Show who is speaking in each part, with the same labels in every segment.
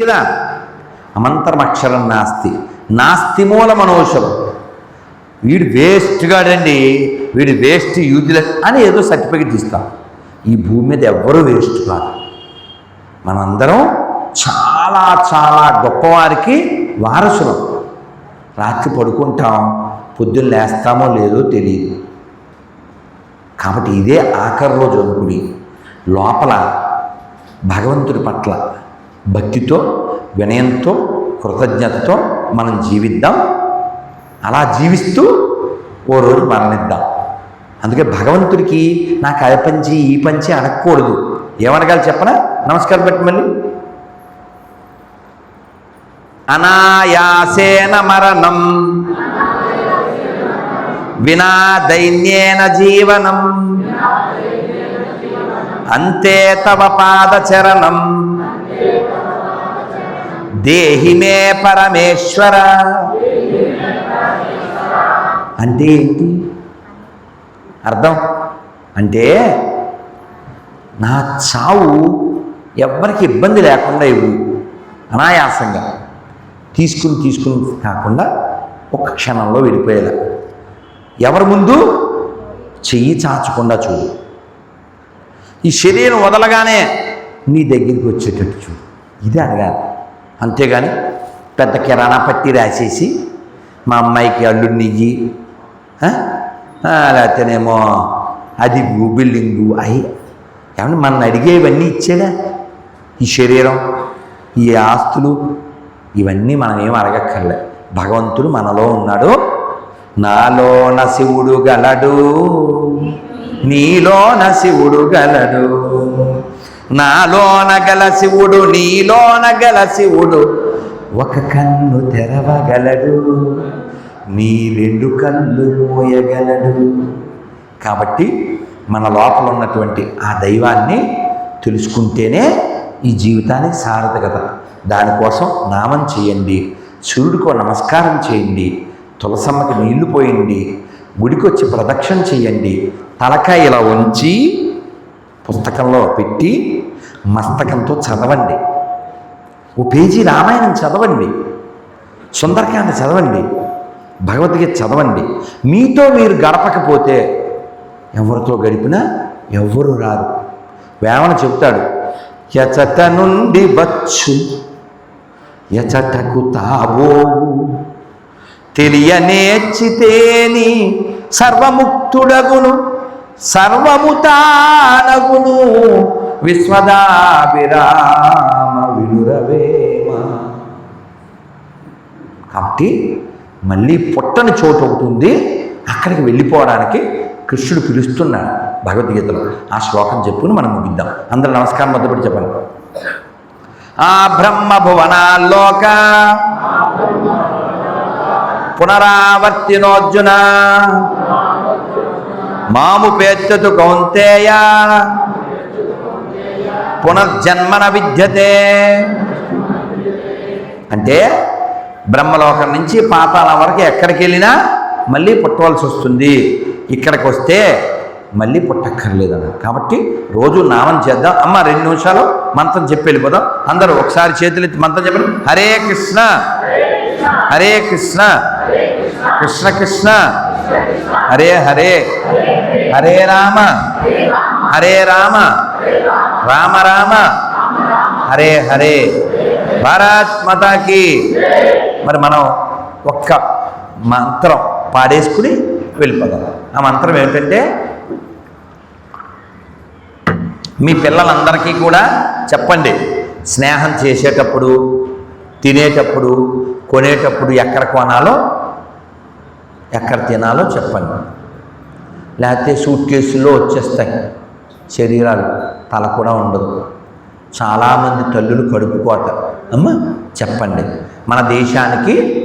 Speaker 1: కదా? అమంతరమక్షరం నాస్తి. నాస్తి మూల మనోషరం వీడు వేస్ట్ గాడండి వీడు వేస్ట్ యూజ్లెస్ అని ఏదో సర్టిఫికెట్ ఇస్తాం. ఈ భూమి మీద ఎవ్వరూ వేస్ట్ కాదు. మనందరం చాలా చాలా గొప్పవారికి వారసులం. రాత్రి పడుకుంటాం పొద్దున్న లేస్తామో లేదో తెలియదు. కాబట్టి ఇదే ఆఖరి రోజు అనుకుని లోపల భగవంతుడి పట్ల భక్తితో వినయంతో కృతజ్ఞతతో మనం జీవిద్దాం. అలా జీవిస్తూ ఓ రోజు మరణిద్దాం. అందుకే భగవంతుడికి నాకు అది పంచి ఈ పంచి అనకూడదు. ఏమనగాలి చెప్పనా? నమస్కారం పెట్టి మళ్ళీ. అనాయాసేన మరణం. వినా దైన్యేన జీవనం. అంతే తవ పాదచరణం దేహి మే పరమేశ్వర. అంటే ఏంటి? అర్థం? అంటే నా చావు ఎవ్వరికి ఇబ్బంది లేకుండా ఇవ్వు. అనాయాసంగా. తీసుకుని తీసుకుని కాకుండా ఒక్క క్షణంలో వెళ్ళిపోయేలా. ఎవరి ముందు? చెయ్యి చాచకుండా చూడు. ఈ శరీరం వదలగానే నీ దగ్గరికి వచ్చేటట్టు చూడు. ఇది అడగాలి. అంతేగాని పెద్ద కిరాణా పట్టి రాసేసి మా అమ్మాయికి అల్లుడిని నెయ్యి లేకపోతేనేమో అది బిల్డింగు అయి. ఏమన్నా మన అడిగేవన్నీ ఇచ్చాడా ఈ శరీరం ఈ ఆస్తులు ఇవన్నీ మనం ఏం అడగక్కర్లే. భగవంతుడు మనలో ఉన్నాడు. నాలోన శివుడు గలడు. నీలోన శివుడు గలడు. నాలోన గల శివుడు నీలోన గల శివుడు ఒక కన్ను తెరవగలడు. నీ రెండు కళ్ళు మోయగలడు. కాబట్టి మన లోపల ఉన్నటువంటి ఆ దైవాన్ని తెలుసుకుంటేనే ఈ జీవితానికి సార్థకత దానికోసం నామం చేయండి సూర్యుడికో నమస్కారం చేయండి తులసమ్మకి నీళ్ళు పోయండి గుడికొచ్చి ప్రదక్షిణ చేయండి తలకాయ ఇలా ఉంచి పుస్తకంలో పెట్టి మస్తకంతో చదవండి. ఓ పేజీ రామాయణం చదవండి. సుందరకాండ చదవండి. భగవద్గీత చదవండి. మీతో మీరు గడపకపోతే ఎవరితో గడిపినా ఎవ్వరు రారు. వేమన చెప్తాడు యచట నుండి వచ్చు ఎచటకు తావోవు తెలియనేర్చితేని సర్వముక్తుడగును సర్వముతానగును విశ్వదాభిరామ వినురవేమ. కాబట్టి మళ్ళీ పుట్టని చోటు ఒకటి ఉంది అక్కడికి వెళ్ళిపోవడానికి కృష్ణుడు పిలుస్తున్నాడు భగవద్గీతలో. ఆ శ్లోకం చెప్పుకుని మనం ముగిద్దాం. అందరూ నమస్కారం మొదలుపెట్టి చెప్పండి. ఆ బ్రహ్మ భువనాల్లోక పునరావర్తినోర్జున మాము పేర్చతు కౌంతేయ. పునర్జన్మన విద్యతే. అంటే బ్రహ్మలోకం నుంచి పాతాళం వరకు ఎక్కడికి వెళ్ళినా మళ్ళీ పుట్టవలసి వస్తుంది. ఇక్కడికి వస్తే మళ్ళీ పుట్టక్కర్లేదు అన్నారు కాబట్టి రోజు నామం చేద్దాం. అమ్మ రెండు నిమిషాలు మంత్రం చెప్పి వెళ్ళిపోదాం. అందరూ ఒకసారి చేతులెత్తి మంత్రం చెప్పండి. హరే కృష్ణ. హరే కృష్ణ. కృష్ణ కృష్ణ. హరే హరే. హరే రామ. హరే రామ. రామ రామ. హరే హరే. భారత్ మాతాకి. మరి మనం ఒక్క మంత్రం పాడేసుకుని వెళ్ళిపోదాం. ఆ మంత్రం ఏమిటంటే మీ పిల్లలందరికీ కూడా చెప్పండి. స్నేహం చేసేటప్పుడు తినేటప్పుడు కొనేటప్పుడు ఎక్కడ కొనాలో ఎక్కడ తినాలో చెప్పండి. లేకపోతే సూట్ కేసులో వచ్చేస్తాయి. శరీరాలు తల కూడా ఉండదు. చాలామంది తల్లులు కడుపుకోత అమ్మ చెప్పండి. మన దేశానికి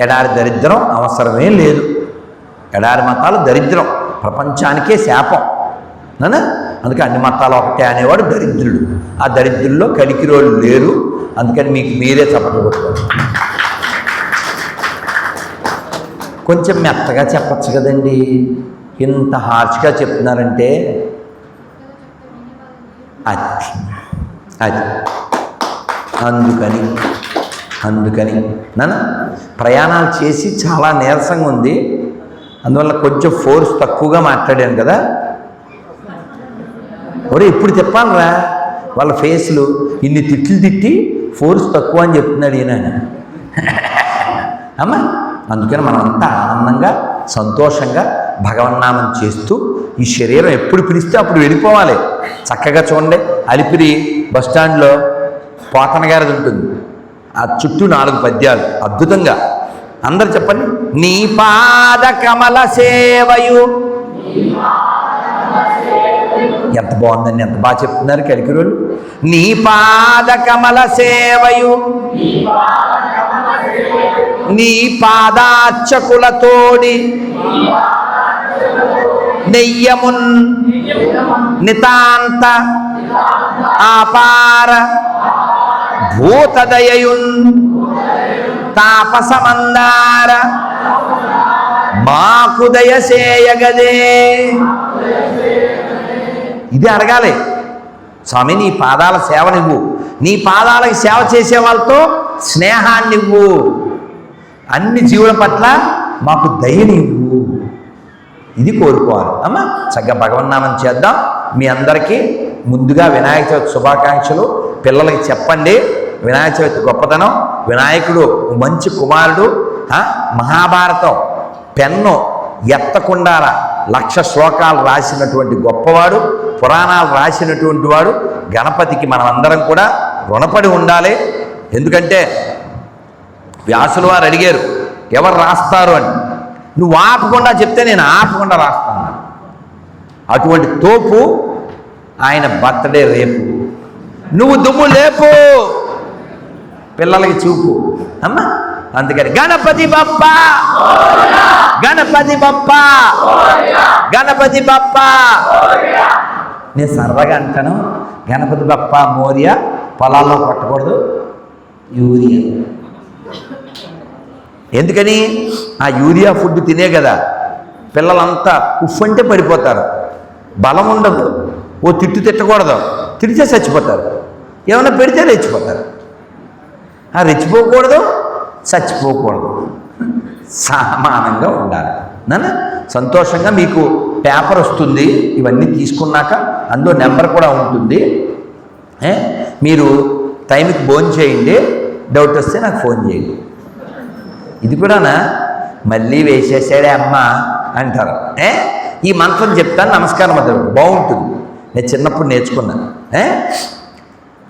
Speaker 1: ఎడారి దరిద్రం అవసరమే లేదు. ఎడారి మతాలు దరిద్రం. ప్రపంచానికే శాపం. నానా? అందుకే అన్ని మతాలు ఒకటే అనేవాడు దరిద్రుడు. ఆ దరిద్రుల్లో కలికిరోళ్ళు లేరు. అందుకని మీకు మీరే చెప్పకూడదు కొంచెం మెత్తగా చెప్పచ్చు కదండి. ఇంత హార్ష్గా చెప్తున్నారంటే అది అది. అందుకని అందుకని. నాన్న ప్రయాణాలు చేసి చాలా నీరసంగా ఉంది. అందువల్ల కొంచెం ఫోర్స్ తక్కువగా మాట్లాడాను కదా. ఒరే ఇప్పుడు చెప్పాలరా వాళ్ళ ఫేస్లు. ఇన్ని తిట్లు తిట్టి ఫోర్స్ తక్కువ అని చెప్తున్నాడు ఈయన. అమ్మా అందుకని మనమంతా ఆనందంగా సంతోషంగా భగవన్నామం చేస్తూ ఈ శరీరం ఎప్పుడు పిలిస్తే అప్పుడు వెళ్ళిపోవాలి. చక్కగా చూడండి అలిపిరి బస్ స్టాండ్లో పోతన గారిది ఉంటుంది. ఆ చుట్టూ నాలుగు పద్యాలు అద్భుతంగా. అందరు చెప్పండి నీ పాద కమల సేవయు. ఎంత బాగుందండి ఎంత బాగా చెప్తున్నారు కలికిరోళ్ళు నీ పాద కమల సేవయు. నీ పాదార్చకులతోడి నెయ్యమున్ నితాంత ఆపార భూతదయయున్ తాపసమందార మాకు దయసేయగదే ఇది అడగాలి. స్వామి నీ పాదాల సేవ నువ్వు. నీ పాదాలకు సేవ చేసే వాళ్ళతో స్నేహాన్నివ్వు. అన్ని జీవుల పట్ల మాకు దయనీయు ఇది కోరుకోవాలి. అమ్మా చక్కగా భగవన్నామం చేద్దాం. మీ అందరికీ ముందుగా వినాయక చవితి శుభాకాంక్షలు. పిల్లలకి చెప్పండి. వినాయక చవితి గొప్పతనం. వినాయకుడు మంచి కుమారుడు. మహాభారతం. పెన్ను ఎత్తకుండా లక్ష శ్లోకాలు రాసినటువంటి గొప్పవాడు పురాణాలు రాసినటువంటి వాడు గణపతికి మనమందరం కూడా రుణపడి ఉండాలి. ఎందుకంటే వ్యాసులు వారు అడిగారు ఎవరు రాస్తారు? అని. నువ్వు ఆపకుండా చెప్తే నేను ఆపకుండా రాస్తాను. అటువంటి తోపు ఆయన బర్త్డే రేపు. నువ్వు దుమ్ము లేపు పిల్లలకి చూపు. అమ్మా అందుకని. గణపతి బప్ప గణపతి బప్ప గణపతి బప్ప. నేను సరదాగా అంటాను గణపతి బప్ప మోరియా పొలాల్లో కొట్టకూడదు యూరియా. ఎందుకని? ఆ యూరియా ఫుడ్ తినే కదా. పిల్లలంతా ఉఫ్ అంటే పడిపోతారు. బలం ఉండదు. ఓ తిట్టు తిట్టకూడదు. తిడితే చచ్చిపోతారు. ఏమైనా పెడితే రెచ్చిపోతారు. ఆ రెచ్చిపోకూడదు చచ్చిపోకూడదు. సమానంగా ఉండాలి. నన్ను సంతోషంగా మీకు పేపర్ వస్తుంది. ఇవన్నీ తీసుకున్నాక అందులో నెంబర్ కూడా ఉంటుంది. మీరు టైంకి ఫోన్ చేయండి డౌట్ వస్తే నాకు ఫోన్ చేయండి. ఇది కూడానా? మళ్ళీ వేసేసాడే అమ్మ అంటారు. ఏ? ఈ మంత్రం చెప్తాను నమస్కారం అదే బాగుంటుంది. నేను చిన్నప్పుడు నేర్చుకున్నాను ఏ?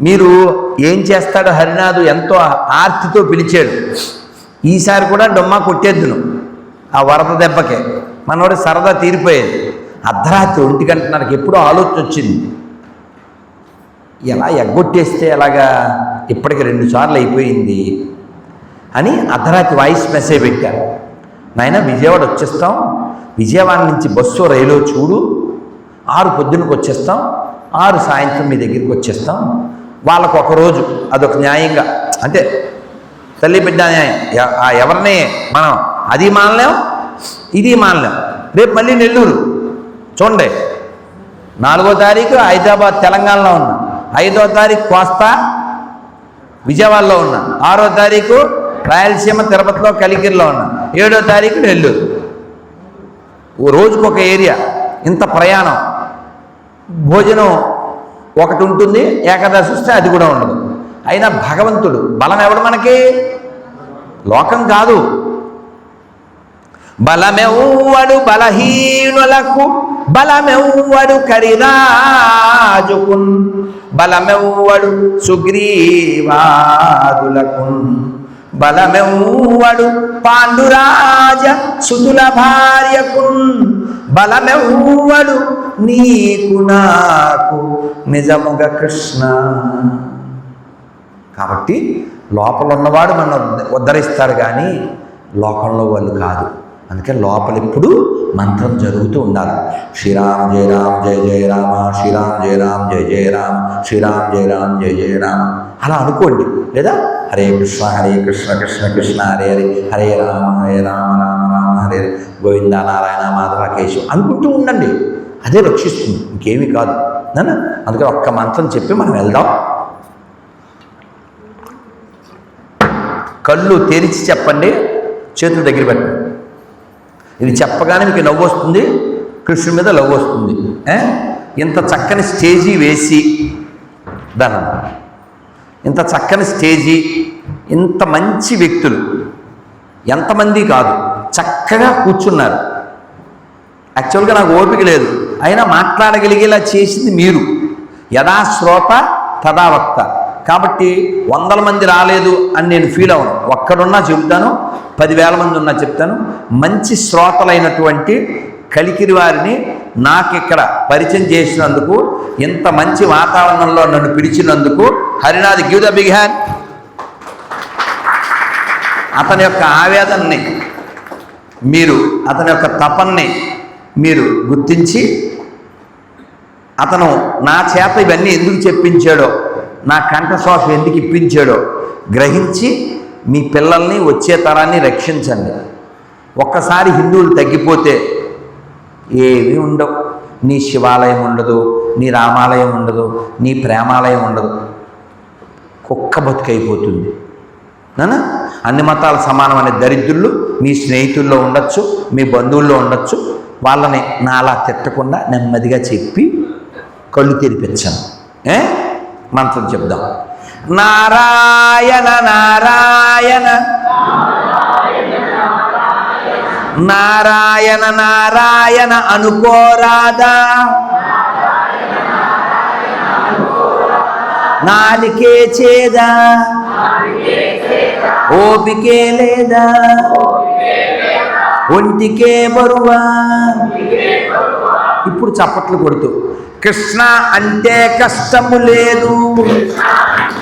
Speaker 1: మీరు ఏం చేస్తాడో హరినాథు ఎంతో ఆర్తితో పిలిచాడు. ఈసారి కూడా డొమ్మా కొట్టేద్దును. ఆ వరద దెబ్బకే. మనవాడు సరదా తీరిపోయేది. అర్ధరాత్రి ఒంటి గంట నాకు ఎప్పుడో ఆలోచన వచ్చింది. ఎలా ఎగ్గొట్టేస్తే ఎలాగా? ఇప్పటికి రెండు సార్లు అయిపోయింది. అని అర్ధరాత్రి వాయిస్ మెసేజ్ పెట్టారు. నాయన విజయవాడ వచ్చేస్తాం. విజయవాడ నుంచి బస్సు రైలు చూడు. ఆరు పొద్దునకు వచ్చేస్తాం. ఆరు సాయంత్రం మీ దగ్గరికి వచ్చేస్తాం. వాళ్ళకు ఒక రోజు అదొక న్యాయంగా. అంటే తల్లి బిడ్డ న్యాయం ఎవరిని మనం అది మానలేం ఇది మానలేం. రేపు మళ్ళీ నెల్లూరు. చూడండి. నాలుగో తారీఖు హైదరాబాద్ తెలంగాణలో ఉన్నా. ఐదో తారీఖు కోస్తా విజయవాడలో ఉన్నా. ఆరో తారీఖు రాయలసీమ తిరుపతిలో కలికిరిలో ఉన్నా. ఏడో తారీఖు నెల్లూరు. ఓ రోజుకు ఒక ఏరియా ఇంత ప్రయాణం. భోజనం ఒకటి ఉంటుంది ఏకాదశి వస్తే అది కూడా ఉండదు. అయినా భగవంతుడు బలం ఎవడు మనకి? లోకం కాదు. బలమెవ్వడు బలహీనులకు బలమెవ్వడు కరిరాజుకున్ బలమెవ్వడు సుగ్రీవాదులకు బలమెవ్వడు పాండురాజ సుతుల భార్యకున్. బలమెవ్వడు నీకు నాకు నిజముగా కృష్ణ. కాబట్టి లోపల ఉన్నవాడు మన ఉద్ధరిస్తాడు కానీ లోకంలో వాళ్ళు కాదు. అందుకే లోపలిప్పుడు మంత్రం జరుగుతూ ఉండాలి. శ్రీరామ్ జయ రామ్ జయ జయ రామ శ్రీరామ్ జయ రామ్ జయ జయ రామ శ్రీరామ్ జయ రామ్ జయ జయ రామ. అలా అనుకోండి లేదా? హరే కృష్ణ హరే కృష్ణ కృష్ణ కృష్ణ హరే హరే హరే రామ హరే రామ రామ రామ హరే హరే గోవింద నారాయణ మాధవ కేశవ అనుకుంటూ ఉండండి. అదే రక్షిస్తుంది ఇంకేమీ కాదు. నన్ను అందుకని ఒక్క మంత్రం చెప్పి మనం వెళ్దాం. కళ్ళు తెరిచి చెప్పండి చేతులు దగ్గర పెట్టండి. ఇది చెప్పగానే మీకు నవ్వు వస్తుంది కృష్ణుడి మీద లవ్ వస్తుంది. ఇంత చక్కని స్టేజీ వేసి ధనం ఇంత చక్కని స్టేజీ ఇంత మంచి వ్యక్తులు ఎంతమంది కాదు చక్కగా కూర్చున్నారు. యాక్చువల్గా నాకు ఓపిక లేదు. అయినా మాట్లాడగలిగేలా చేసింది మీరు. యథా శ్రోత తదా వక్త కాబట్టి వందల మంది రాలేదు అని నేను ఫీల్ అవ్వను ఒక్కడున్నా చెబుతాను పదివేల మంది ఉన్నా చెప్తాను. మంచి శ్రోతలైనటువంటి కలికిరి వారిని నాకు ఇక్కడ పరిచయం చేసినందుకు ఇంత మంచి వాతావరణంలో నన్ను పిలిచినందుకు హరినాథ్ గివ్ ద బిగ్ అతని యొక్క ఆవేదనని మీరు అతని యొక్క తపన్ని మీరు గుర్తించి అతను నా చేత ఇవన్నీ ఎందుకు చెప్పించాడో నా కంఠశ్వాస ఎందుకు ఇప్పించాడో గ్రహించి మీ పిల్లల్ని వచ్చే తరాన్ని రక్షించండి. ఒక్కసారి హిందువులు తగ్గిపోతే ఏవి ఉండవు. నీ శివాలయం ఉండదు నీ రామాలయం ఉండదు నీ ప్రేమాలయం ఉండదు. కుక్క బతుకైపోతుంది. నానా? అన్ని మతాలు సమానం అనే దరిద్రులు మీ స్నేహితుల్లో ఉండొచ్చు మీ బంధువుల్లో ఉండొచ్చు. వాళ్ళని నాలా తిట్టకుండా నెమ్మదిగా చెప్పి కళ్ళు తెరిపించాను ఏ? మంత్రం చెప్దాం. నారాయణ నారాయణ. నారాయణ నారాయణ అనుకోరాదా నాలికే చేదా. ఓపికే లేదా. ఒంటికే బరువా. ఇప్పుడు చప్పట్లు కొడుతూ. కృష్ణ అంటే కష్టము లేదు.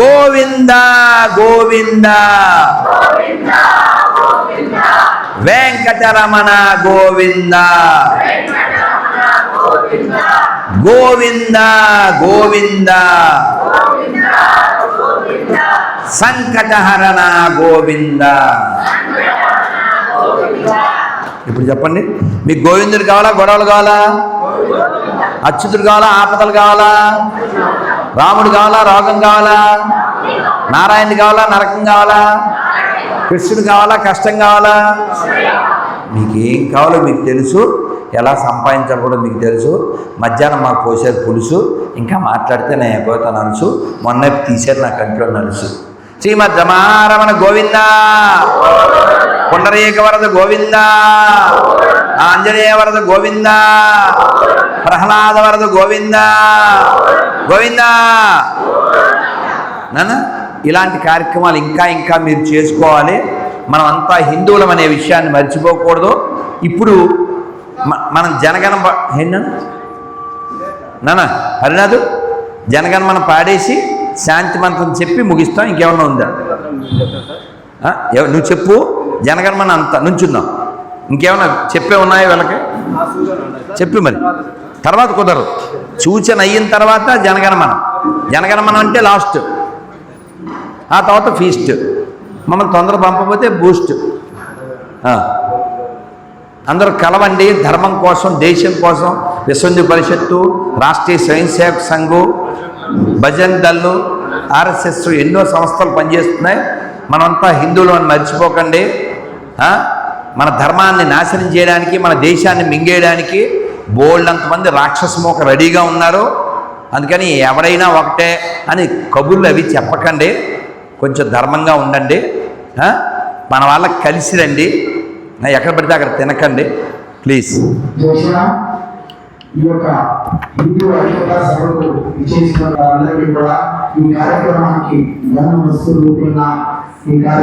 Speaker 1: గోవింద గోవింద. వెంకటరమణ గోవింద. గోవింద. గోవింద సంకటహరణ గోవింద. ఇప్పుడు చెప్పండి. మీకు గోవిందుడు కావాలా గొడవలు కావాలా? అచ్యుతుడు కావాలా ఆపదలు కావాలా. రాముడు కావాలా రోగం కావాలా? నారాయణుడు కావాలా నరకం కావాలా? కృష్ణుడు కావాలా కష్టం కావాలా? మీకు ఏం కావాలో మీకు తెలుసు. ఎలా సంపాదించాలో కూడా మీకు తెలుసు. మధ్యాహ్నం మాకు పోసేది పులుసు. ఇంకా మాట్లాడితే నేను అయిపోతాను నలుసు మొన్న తీసారు నా కంట్లో నలుసు. శ్రీమద్ రమారమణ గోవింద. పుండరీక వరద గోవింద. ఆంజనేయ వరద గోవింద. ప్రహ్లాద వరద గోవింద. గోవిందా! నాన్న ఇలాంటి కార్యక్రమాలు ఇంకా ఇంకా మీరు చేసుకోవాలి. మనం అంతా హిందువులం అనే విషయాన్ని మర్చిపోకూడదు. ఇప్పుడు మ- మనం జనగణ ఏంటన్నా నాన్న? హరినాథ్ జనగణమన పాడేసి శాంతి మంత్రం చెప్పి ముగిస్తాం. ఇంకేమన్నా ఉందా? నువ్వు చెప్పు. జనగణమన అంత నుంచుందాం ఇంకేమన్నా చెప్పే ఉన్నాయో వీళ్ళకి? చెప్పి మరి. తర్వాత కుదరదు. సూచన అయిన తర్వాత జనగణమనం. జనగణమనం అంటే లాస్ట్. ఆ తర్వాత ఫీస్ట్ మమ్మల్ని తొందర పంపకపోతే బూస్ట్ అందరూ కలవండి ధర్మం కోసం దేశం కోసం విశ్వంధి పరిషత్తు రాష్ట్రీయ స్వయం సేవక్ సంఘు భజన్ దళ్ళు ఆర్ఎస్ఎస్ ఎన్నో సంస్థలు పనిచేస్తున్నాయి. మనమంతా హిందువులు అని మర్చిపోకండి మన ధర్మాన్ని నాశనం చేయడానికి మన దేశాన్ని మింగేయడానికి బోల్డ్ అంతమంది రాక్షసమోక రెడీగా ఉన్నారు. అందుకని ఎవడైనా ఒకటే అని కబుర్లు అవి చెప్పకండి. కొంచెం ధర్మంగా ఉండండి. మన వాళ్ళకి కలిసి రండి. ఎక్కడ పడితే అక్కడ తినకండి. ప్లీజ్.
Speaker 2: ఈ యొక్క హిందూ ఐక్యత సభకు విచ్చేసిన వారందరికీ కూడా ఈ కార్యక్రమానికి ధన వస్తు ఈ కార్య